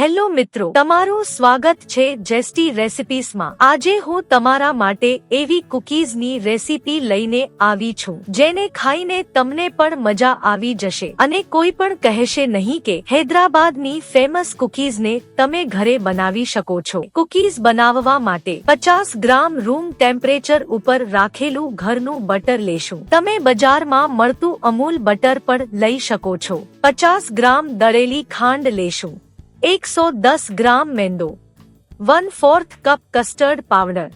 Hello મિત્રો, તમારું સ્વાગત છે જેસ્ટી રેસિપીસમાં આજે હું તમારા માટે એવી કુકીઝની રેસીપી લઈને આવી છું, જેને ખાઈને તમને પણ મજા આવી જશે. અને કોઈ પણ કહેશે નહીં કે હૈદરાબાદની ફેમસ કુકીઝને તમે ઘરે બનાવી શકો છો. કુકીઝ બનાવવા માટે પચાસ ગ્રામ રૂમ ટેમ્પરેચર ઉપર રાખેલું ઘરનું બટર લેશું. તમે બજારમાં મળતું અમૂલ બટર પણ લઈ શકો છો. પચાસ ગ્રામ દળેલી ખાંડ લેશું. એકસો દસ gram મેંદો one fourth cup custard powder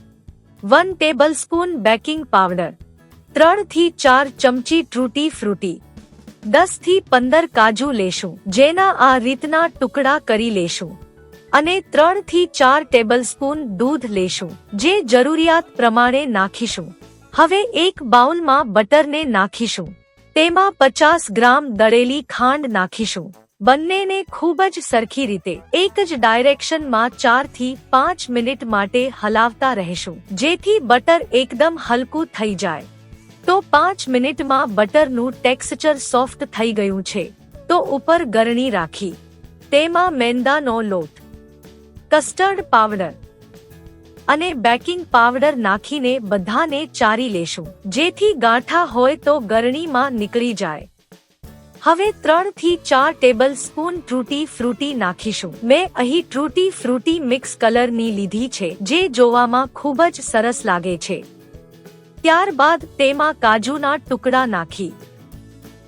one tablespoon baking powder ત્રણથી ચાર ચમચી ટ્રૂટી ફ્રૂટી દસથી પંદર કાજુ લેશું જેના આ રીતના ટુકડા કરી લેશું અને ત્રણથી ચાર ટેબલ સ્પૂન દૂધ લેશું જે જરૂરિયાત પ્રમાણે નાખીશું હવે એક બાઉલમાં બટરને નાખીશું તેમાં પચાસ ગ્રામ દળેલી ખાંડ નાખીશું બંનેને ખૂબ જ સરખી રીતે એક જ ડાયરેક્શનમાં ચારથી પાંચ મિનિટ માટે હલાવતા રહેશું, જેથી બટર એકદમ હલકું થઈ જાય. તો પાંચ મિનિટમાં બટરનું ટેક્સચર સોફ્ટ થઈ ગયું છે. તો ઉપર ગરણી રાખી. તેમાં મેંદાનો લોટ, કસ્ટર્ડ પાવડર અને બેકિંગ પાવડર નાખીને બધાને ચારી લેશું, જેથી ગાંઠા હોય તો ગરણીમાં નીકળી જાય. હવે ત્રણથી ચાર ટેબલ સ્પૂન ટ્રુટી ફ્રૂટી નાખીશું. મેં અહીં ટ્રુટી ફ્રૂટી મિક્સ કલરની લીધી છે, જે જોવામાં ખૂબ જ સરસ લાગે છે. ત્યારબાદ તેમાં કાજુના ટુકડા નાખી.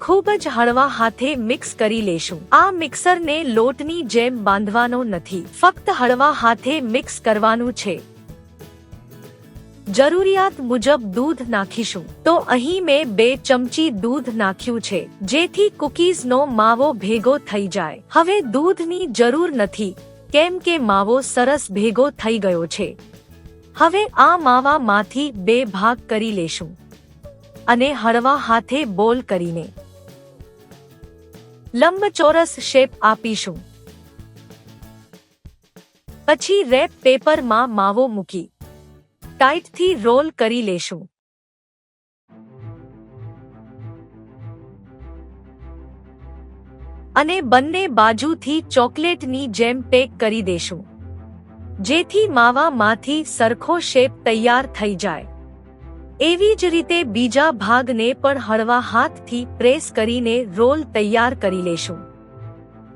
ખૂબ જ હળવા હાથે મિક્સ કરી લેશું. આ મિક્સરને લોટની જેમ બાંધવાનો નથી. ફક્ત હળવા હાથે મિક્સ કરવાનું છે. જરૂરિયાત મુજબ દૂધ નાખીશું. તો અહીં મેં બે ચમચી દૂધ નાખ્યું છે, જેથી કુકીઝનો માવો ભેગો થઈ જાય. હવે દૂધની જરૂર નથી, કેમ કે માવો સરસ ભેગો થઈ ગયો છે. હવે આ માવામાંથી બે ભાગ કરી લેશું. અને હળવા હાથે બોલ કરીને લંબચોરસ શેપ આપીશું. પછી રેપ પેપરમાં માવો મૂકી. ટાઈટથી રોલ કરી લેશું. અને બંને બાજુથી ચોકલેટની જેમ પેક કરી દેશું. જેથી માવામાંથી સરખો શેપ તૈયાર થઈ જાય. એવી જ રીતે બીજા ભાગને પણ હળવા હાથથી પ્રેસ કરીને રોલ તૈયાર કરી લેશું.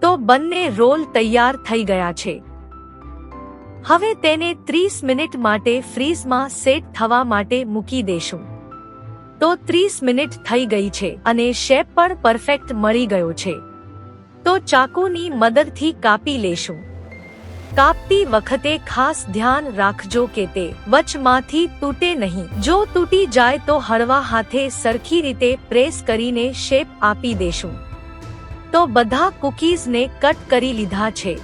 તો બંને રોલ તૈયાર થઈ ગયા છે. હવે તેને ત્રીસ મિનિટ માટે ફ્રીઝમાં સેટ થવા માટે મૂકી દેશું. તો ત્રીસ મિનિટ થઈ ગઈ છે અને શેપ પણ પરફેક્ટ મળી ગયો છે. તો ચાકુની મદદથી કાપી લેશું. કાપતી વખતે ખાસ ધ્યાન રાખજો કે તે વચમાંથી તૂટે નહીં. જો તૂટી જાય તો હળવા હાથે સરખી રીતે પ્રેસ કરીને શેપ આપી દેશું. તો બધા કુકીઝને કટ કરી લીધા છે.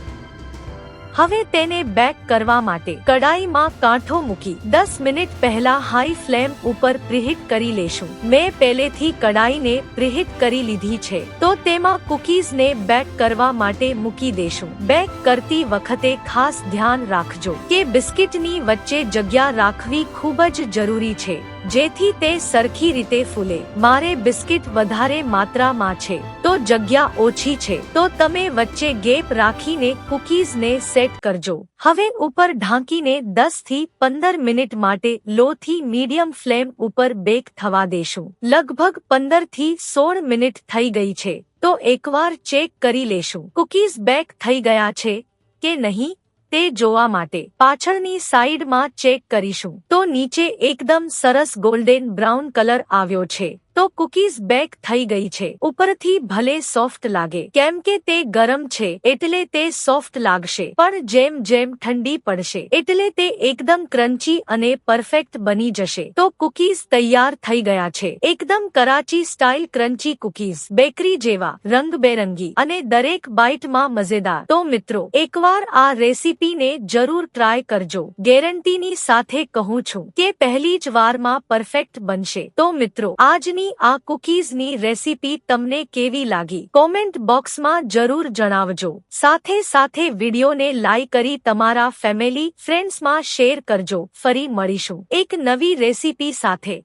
હવે તેને બેક કરવા માટે કડાઈમાં કાંઠો મૂકી દસ મિનિટ પહેલા હાઈ ફ્લેમ ઉપર પ્રિહિટ કરી લેશું. મેં પહેલેથી કડાઈને પ્રિહિટ કરી લીધી છે. તો તેમાં કુકીઝને બેક કરવા માટે મૂકી દેશું. બેક કરતી વખતે ખાસ ધ્યાન રાખજો કે બિસ્કિટની વચ્ચે જગ્યા રાખવી ખૂબ જ જરૂરી છે. જેથી તે સરખી રીતે ફૂલે. મારે બિસ્કિટ વધારે માત્રામાં છે. તો જગ્યા ઓછી છે. તો તમે વચ્ચે ગેપ રાખીને કુકીઝને સેટ કરજો. હવે ઉપર ઢાંકીને દસથી પંદર મિનિટ માટે લો થી મીડિયમ ફ્લેમ ઉપર બેક થવા દેશું. લગભગ પંદરથી સોળ મિનિટ થઈ ગઈ છે. તો એકવાર ચેક કરી લેશું. કુકીઝ બેક થઈ ગયા છે કે નહીં? તે જોવા માટે પાછળની સાઈડમાં ચેક કરીશું. તો નીચે એકદમ સરસ ગોલ્ડન બ્રાઉન કલર આવ્યો છે. તો કુકીઝ બેક થઈ ગઈ છે. ઉપરથી ભલે સોફ્ટ લાગે. કેમ કે તે ગરમ છે, એટલે તે સોફ્ટ લાગશે. પણ જેમ જેમ ઠંડી પડશે, એટલે તે એકદમ ક્રન્ચી અને પરફેક્ટ બની જશે. તો કુકીઝ તૈયાર થઈ ગયા છે. એકદમ Karachi style crunchy cookies, bakery જેવા, રંગબેરંગી અને દરેક બાઇટમાં મજેદાર. તો મિત્રો, એકવાર આ રેસીપીને જરૂર ટ્રાય કરજો. ગેરંટીની સાથે કહું છું કે પહેલી જ વારમાં પરફેક્ટ બનશે. તો મિત્રો, આજની આજની આ કુકીઝની રેસીપી તમને કેવી લાગી? કોમેન્ટ બોક્સમાં જરૂર જણાવજો. સાથે સાથે વિડીયોને લાઈક કરી તમારા ફેમિલી, ફ્રેન્ડ્સમાં શેર કરજો. ફરી મળીશું. એક નવી રેસીપી સાથે.